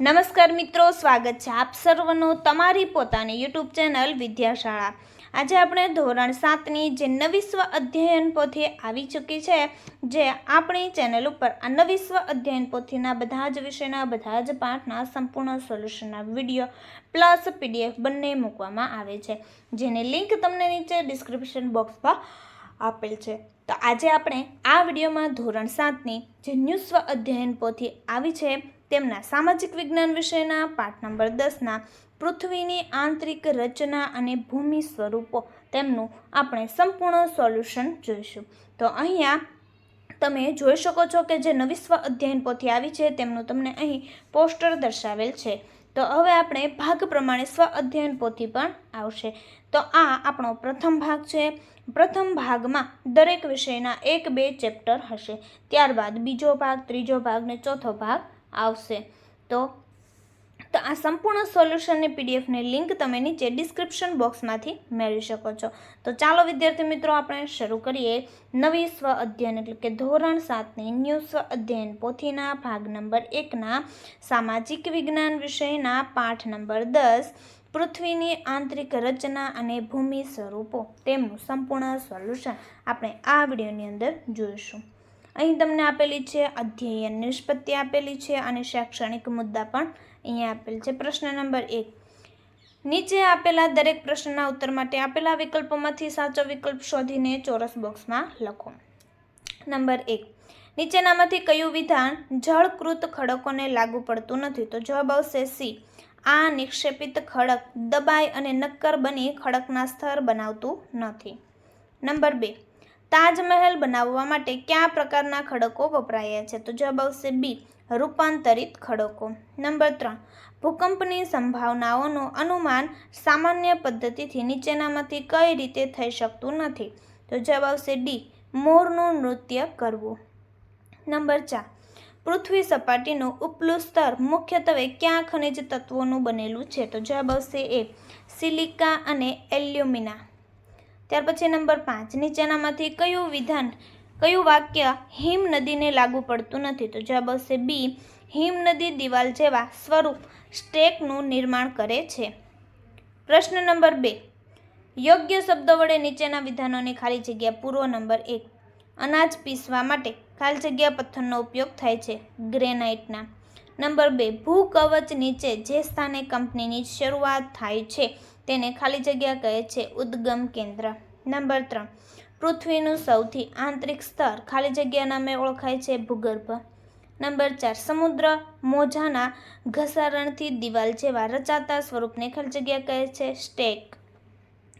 નમસ્કાર મિત્રો, સ્વાગત છે આપ સર્વનો તમારી પોતાની યુટ્યુબ ચેનલ વિદ્યાશાળા. આજે આપણે ધોરણ સાતની જે નવી સ્વ અધ્યયન પોથી આવી ચૂકી છે, જે આપણી ચેનલ ઉપર આ નવી સ્વ અધ્યયન પોથીના બધા જ વિષયના, બધા જ પાઠના સંપૂર્ણ સોલ્યુશનના વીડિયો પ્લસ પીડીએફ બંને મૂકવામાં આવે છે, જેની લિંક તમને નીચે ડિસ્ક્રિપ્શન બોક્સમાં આપેલ છે. તો આજે આપણે આ વિડીયોમાં ધોરણ સાતની જે ન્યૂ સ્વ અધ્યયન પોથી આવી છે તેમના સામાજિક વિજ્ઞાન વિષયના પાઠ નંબર દસના પૃથ્વીની આંતરિક રચના અને ભૂમિ સ્વરૂપો તેમનું આપણે સંપૂર્ણ સોલ્યુશન જોઈશું. તો અહીંયા તમે જોઈ શકો છો કે જે નવી સ્વ અધ્યયન પોથી આવી છે તેમનું તમને અહીં પોસ્ટર દર્શાવેલ છે. તો હવે આપણે ભાગ પ્રમાણે સ્વ અધ્યયન પોથી પણ આવશે. તો આ આપણો પ્રથમ ભાગ છે. પ્રથમ ભાગમાં દરેક વિષયના એક બે ચેપ્ટર હશે. ત્યારબાદ બીજો ભાગ, ત્રીજો ભાગ ને ચોથો ભાગ આવશે. તો તો આ સંપૂર્ણ સોલ્યુશનની પીડીએફની લિંક તમે નીચે ડિસ્ક્રિપ્શન બોક્સમાંથી મેળવી શકો છો. તો ચાલો વિદ્યાર્થી મિત્રો, આપણે શરૂ કરીએ નવી સ્વ અધ્યયન, એટલે કે ધોરણ સાતની ન્યૂ સ્વ અધ્યયન. પોથીના ભાગ નંબર એકના સામાજિક વિજ્ઞાન વિષયના પાઠ નંબર દસ, પૃથ્વીની આંતરિક રચના અને ભૂમિ સ્વરૂપો, તેમનું સંપૂર્ણ સોલ્યુશન આપણે આ વિડીયોની અંદર જોઈશું. અહીં તમને આપેલી છે અધ્યયન નિષ્પત્તિ આપેલી છે અને શૈક્ષણિક મુદ્દા પણ અહીંયા આપેલ છે. પ્રશ્ન નંબર એક. નીચે આપેલા દરેક પ્રશ્નના ઉત્તર માટે આપેલા વિકલ્પોમાંથી સાચો વિકલ્પ શોધીને ચોરસ બોક્સમાં લખો. નંબર એક. નીચેનામાંથી કયું વિધાન જળકૃત ખડકોને લાગુ પડતું નથી? તો જવાબ આવશે સી. આ નિક્ષેપિત ખડક દબાઈ અને નક્કર બની ખડકના સ્તર બનાવતું નથી. નંબર બે. તાજમહેલ બનાવવા માટે કયા પ્રકારના ખડકો વપરાયા છે? તો જવાબ આવશે બી, રૂપાંતરિત ખડકો. નંબર ત્રણ, ભૂકંપની સંભાવનાઓનું અનુમાન સામાન્ય પદ્ધતિથી નીચેનામાંથી કઈ રીતે થઈ શકતું નથી? તો જવાબ આવશે ડી, મોરનું નૃત્ય કરવું. નંબર ચાર, પૃથ્વી સપાટીનું ઉપલું સ્તર મુખ્યત્વે કયા ખનિજ તત્વોનું બનેલું છે? તો જવાબ આવશે એ, સિલિકા અને એલ્યુમિના. ત્યાર પછી નંબર પાંચ. નીચેનામાંથી કયું વિધાન, કયું વાક્ય હિમ નદીને લાગુ પડતું નથી? તો જવાબ આવશે બી, હિમ નદી દિવાલ જેવા સ્વરૂપ સ્ટેકનું નિર્માણ કરે છે. પ્રશ્ન નંબર બે. યોગ્ય શબ્દો વડે નીચેના વિધાનોની ખાલી જગ્યા પૂરો નંબર એક. અનાજ પીસવા માટે ખાલી જગ્યા પથ્થરનો ઉપયોગ થાય છે ગ્રેનાઇટના. નંબર બે. ભૂકવચ નીચે જે સ્થાને કંપનીની શરૂઆત થાય છે તેને ખાલી જગ્યા કહે છે ઉદ્ગમ કેન્દ્ર. નંબર ત્રણ. પૃથ્વીનું સૌથી આંતરિક સ્તર ખાલી જગ્યા નામે ઓળખાય છે ભૂગર્ભ. નંબર ચાર. સમુદ્ર મોજાના ઘસારણથી દિવાલ જેવા રચાતા સ્વરૂપને ખાલી જગ્યા કહે છે સ્ટેક.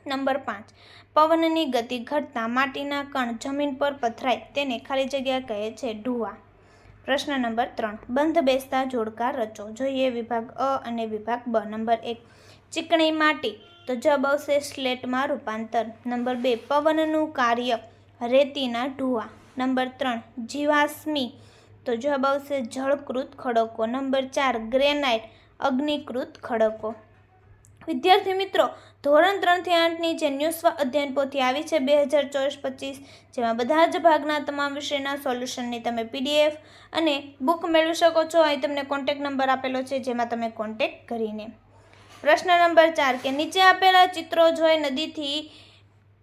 નંબર પાંચ. પવનની ગતિ ઘટતા માટીના કણ જમીન પર પથરાય તેને ખાલી જગ્યા કહે છે ઢુવા પ્રશ્ન નંબર ત્રણ. બંધ બેસતા જોડકા રચો. જોઈએ વિભાગ અ અને વિભાગ બ. નંબર એક. ચીકણી માટી. તો જવાબ આવશે સ્લેટમાં રૂપાંતર. નંબર બે, પવનનું કાર્ય, રેતીના ઢુવા. નંબર ત્રણ, જીવાશ્મી. તો જવાબ આવશે જળકૃત ખડકો. નંબર ચાર, ગ્રેનાઇટ, અગ્નિકૃત ખડકો. વિદ્યાર્થી મિત્રો, ધોરણ ત્રણથી આઠની જે ન્યૂઝ અધ્યયન પોથી આવી છે બે હજાર ચોવીસ પચીસ, જેમાં બધા જ ભાગના તમામ વિષયના સોલ્યુશનની તમે પીડીએફ અને બુક મેળવી શકો છો. અહીં તમને કોન્ટેક નંબર આપેલો છે, જેમાં તમે કોન્ટેક કરીને પ્રશ્ન નંબર ચાર કે નીચે આપેલા ચિત્રો જોઈ નદીથી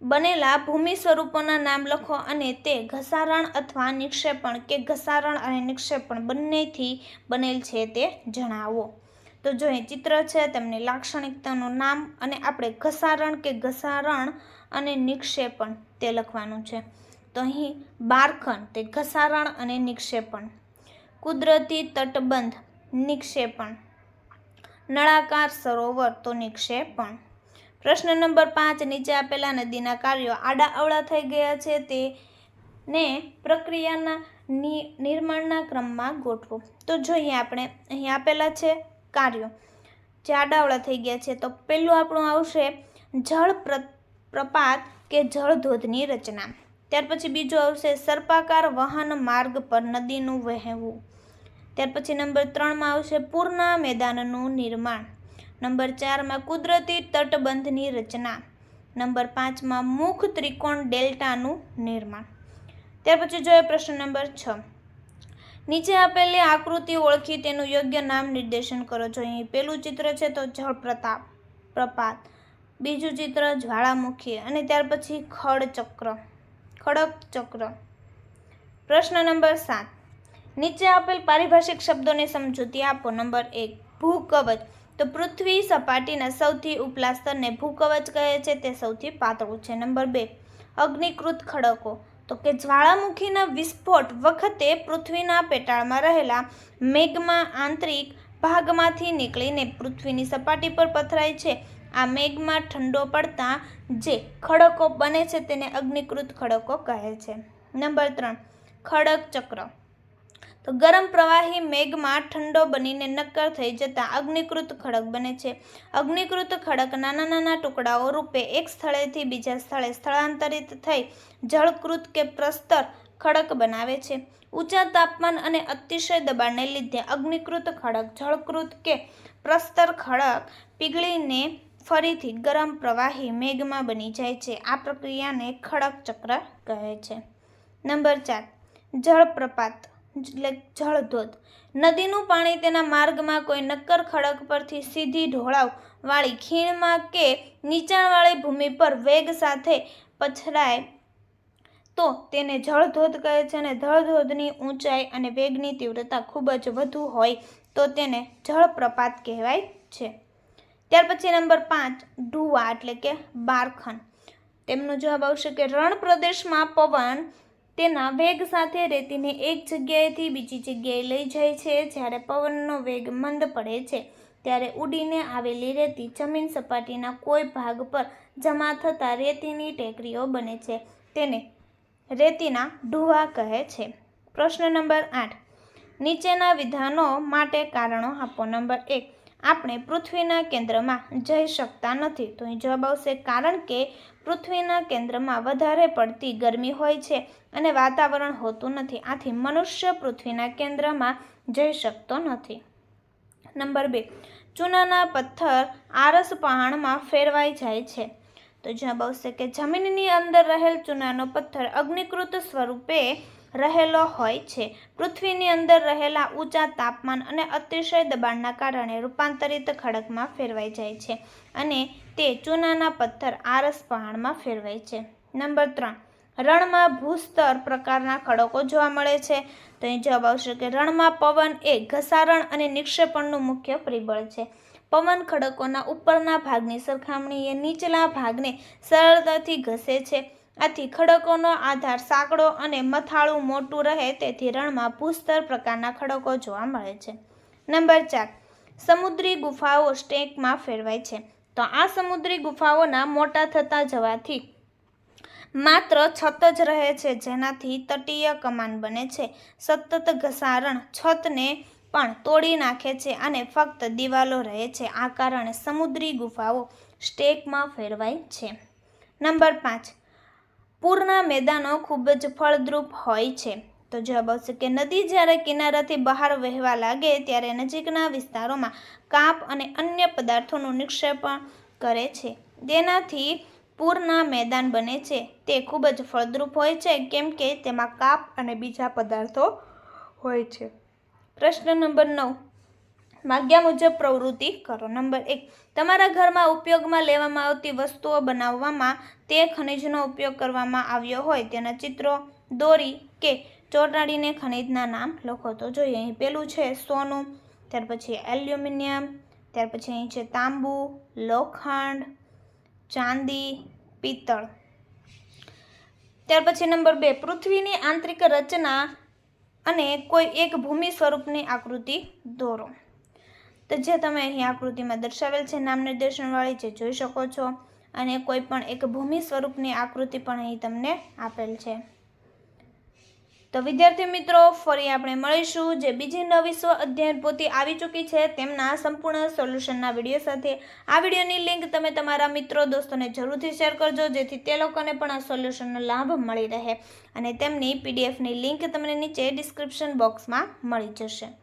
બનેલા ભૂમિ સ્વરૂપોના નામ લખો અને તે ઘસારણ અથવા નિક્ષેપણ કે ઘસારણ અને નિક્ષેપણ બંનેથી બનેલ છે તે જણાવો. તો જો અહીં ચિત્ર છે, તેમની લાક્ષણિકતાનું નામ અને આપણે ઘસારણ કે ઘસારણ અને નિક્ષેપણ તે લખવાનું છે. તો અહીં બારખંડ તે ઘસારણ અને નિક્ષેપણ. કુદરતી તટબંધ નિક્ષેપણ. નળાકાર સરોવર તો નિક્ષેપણ પ્રશ્ન નંબર પાંચ, નીચે આપેલા નદીના કાર્યો આડા અવળા થઈ ગયા છે તે ને પ્રક્રિયાના નિર્માણના ક્રમમાં ગોઠવો. તો જોઈએ આપણે, અહીં આપેલા છે કાર્યો. જે આડાવળા થઈ ગયા છે, તો પહેલું આપણું આવશે જળ પ્ર- પ્રપાત કે જળ ધોધની રચના. ત્યાર પછી બીજું આવશે સર્પાકાર વાહન માર્ગ પર નદીનું વહેવું. ત્યાર પછી નંબર ત્રણમાં આવશે પૂરના મેદાનનું નિર્માણ. નંબર ચારમાં કુદરતી તટબંધની રચના. નંબર પાંચમાં મુખ ત્રિકોણ ડેલ્ટાનું નિર્માણ. ત્યાર પછી જોઈએ પ્રશ્ન નંબર છ. નીચે આપેલી આકૃતિ ઓળખી તેનું યોગ્ય નામ નિર્દેશન કરો. જો અહીં પેલું ચિત્ર છે તો જળ પ્રતાપ પ્રપાત. બીજું ચિત્ર જ્વાળામુખી અને ત્યાર પછી ખડ ચક્ર ખડક ચક્ર પ્રશ્ન નંબર સાત. નીચે આપેલ પારિભાષિક શબ્દોની સમજૂતી આપો. નંબર એક, ભૂકવચ. તો પૃથ્વી સપાટીના સૌથી ઉપલા સ્તરને ભૂકવચ કહે છે, તે સૌથી પાતળું છે. નંબર બે, અગ્નિકૃત ખડકો. તો કે જ્વાળામુખીના વિસ્ફોટ વખતે પૃથ્વીના પેટાળમાં રહેલા મેઘમાં આંતરિક ભાગમાંથી નીકળીને પૃથ્વીની સપાટી પર પથરાય છે. આ મેઘમાં ઠંડો પડતા જે ખડકો બને છે, તેને અગ્નિકૃત ખડકો કહે છે. નંબર ત્રણ ખડક ચક્ર તો ગરમ પ્રવાહી મેઘમાં ઠંડો બનીને નક્કર થઈ જતાં અગ્નિકૃત ખડક બને છે. અગ્નિકૃત ખડક નાના નાના ટુકડાઓ રૂપે એક સ્થળેથી બીજા સ્થળે સ્થળાંતરિત થઈ જળકૃત કે પ્રસ્તર ખડક બનાવે છે. ઊંચા તાપમાન અને અતિશય દબાણને લીધે અગ્નિકૃત ખડક, જળકૃત કે પ્રસ્તર ખડક પીગળીને ફરીથી ગરમ પ્રવાહી મેઘમાં બની જાય છે. આ પ્રક્રિયાને ખડક ચક્ર કહે છે. નંબર ચાર, જળપ્રપાત. જળધોધ. નદીનું પાણી તેના માર્ગમાં કોઈ નક્કર ખડક પરથી સીધી ઢોળાવવાળી ખીણમાં કે નીચાણવાળી ભૂમિ પર વેગ સાથે પછડાય તો તેને જળધોધ કહે છે અને જળધોધની ઊંચાઈ અને વેગની તીવ્રતા ખૂબ જ વધુ હોય તો તેને જળપ્રપાત કહેવાય છે. ત્યાર પછી નંબર પાંચ ઢુવા એટલે કે બારખન. તેમનો જવાબ આવશે કે રણ પ્રદેશમાં પવન તેના વેગ સાથે રેતીને એક જગ્યાએથી બીજી જગ્યાએ લઈ જાય છે. જ્યારે પવનનો વેગ મંદ પડે છે, ત્યારે ઉડીને આવેલી રેતી જમીન સપાટીના કોઈ ભાગ પર જમા થતાં રેતીની ટેકરીઓ બને છે. તેને રેતીના ઢુવા કહે છે. પ્રશ્ન નંબર આઠ. નીચેના વિધાનો માટે કારણો આપો. નંબર એક. આપણે પૃથ્વીના કેન્દ્રમાં જઈ શકતા નથી. તો અહીં જવાબ આવશે, કારણ કે પૃથ્વીના કેન્દ્રમાં વધારે પડતી ગરમી હોય છે અને વાતાવરણ હોતું નથી. આથી મનુષ્ય પૃથ્વીના કેન્દ્રમાં જઈ શકતો નથી. નંબર બે, ચૂનાના પથ્થર આરસ પહાણમાં ફેરવાઈ જાય છે. તો જવાબ આવશે કે જમીનની અંદર રહેલ ચૂનાનો પથ્થર અગ્નિકૃત સ્વરૂપે રહેલો હોય છે. પૃથ્વીની અંદર રહેલા ઊંચા તાપમાન અને અતિશય દબાણના કારણે રૂપાંતરિત ખડકમાં ફેરવાઈ જાય છે અને તે ચૂનાના પથ્થર આરસ પહાણમાં ફેરવાય છે. નંબર ત્રણ, રણમાં ભૂસ્તર પ્રકારના ખડકો જોવા મળે છે. તો અહીં જવાબ આવશે કે રણમાં પવન એ ઘસારણ અને નિક્ષેપણનું મુખ્ય પરિબળ છે. પવન ખડકોના ઉપરના ભાગની સરખામણીએ નીચલા ભાગને સરળતાથી ઘસે છે. આથી ખડકોનો આધાર સાંકડો અને મથાળું મોટું રહે તેથી રણમાં ભૂસ્તર પ્રકારના ખડકો જોવા મળે છે. નંબર ચાર, સમુદ્રી ગુફાઓ સ્ટેકમાં ફેરવાય છે. તો આ સમુદ્રી ગુફાઓના મોટા થતા જવાથી માત્ર છત જ રહે છે, જેનાથી તટીય કમાન બને છે. સતત ઘસારણ છતને પણ તોડી નાખે છે અને ફક્ત દિવાલો રહે છે. આ કારણે સમુદ્રી ગુફાઓ સ્ટેકમાં ફેરવાય છે. નંબર પાંચ પૂરના મેદાનો ખૂબ જ ફળદ્રુપ હોય છે. તો જવાબ આવશે કે નદી જ્યારે કિનારાથી બહાર વહેવા લાગે ત્યારે નજીકના વિસ્તારોમાં કાપ અને અન્ય પદાર્થોનું નિક્ષેપણ કરે છે. તેનાથી પૂરના મેદાન બને છે. તે ખૂબ જ ફળદ્રુપ હોય છે, કેમ કે તેમાં કાપ અને બીજા પદાર્થો હોય છે. પ્રશ્ન નંબર નવ. માગ્યા મુજબ પ્રવૃત્તિ કરો. નંબર એક, તમારા ઘરમાં ઉપયોગમાં લેવામાં આવતી વસ્તુઓ બનાવવામાં તે ખનિજનો ઉપયોગ કરવામાં આવ્યો હોય. તેના ચિત્રો, દોરી કે ચોંટાડીને ખનિજના નામ લખો. તો જોઈએ, અહીં પેલું છે સોનું, ત્યાર પછી એલ્યુમિનિયમ, ત્યાર પછી અહીં છે તાંબુ, લોખંડ, ચાંદી, પિત્તળ. ત્યાર પછી નંબર બે, પૃથ્વીની આંતરિક રચના અને કોઈ એક ભૂમિ સ્વરૂપની આકૃતિ દોરો. તો જે તમે અહીં આકૃતિમાં દર્શાવેલ છે, નામ નિર્દેશનવાળી જે જોઈ શકો છો અને કોઈ પણ એક ભૂમિ સ્વરૂપની આકૃતિ પણ અહીં તમને આપેલ છે. તો વિદ્યાર્થી મિત્રો, ફરી આપણે મળીશું. જે બીજી નવી સ્વ અધ્યયન પોથી આવી ચૂકી છે, તેમના સંપૂર્ણ સોલ્યુશનના વીડિયો સાથે. આ વિડીયોની લિંક તમે તમારા મિત્રો, દોસ્તોને જરૂરથી શેર કરજો, જેથી તે લોકોને પણ આ સોલ્યુશનનો લાભ મળી રહે અને તેમની પીડીએફની લિંક તમને નીચે ડિસ્ક્રિપ્શન બોક્સમાં મળી જશે.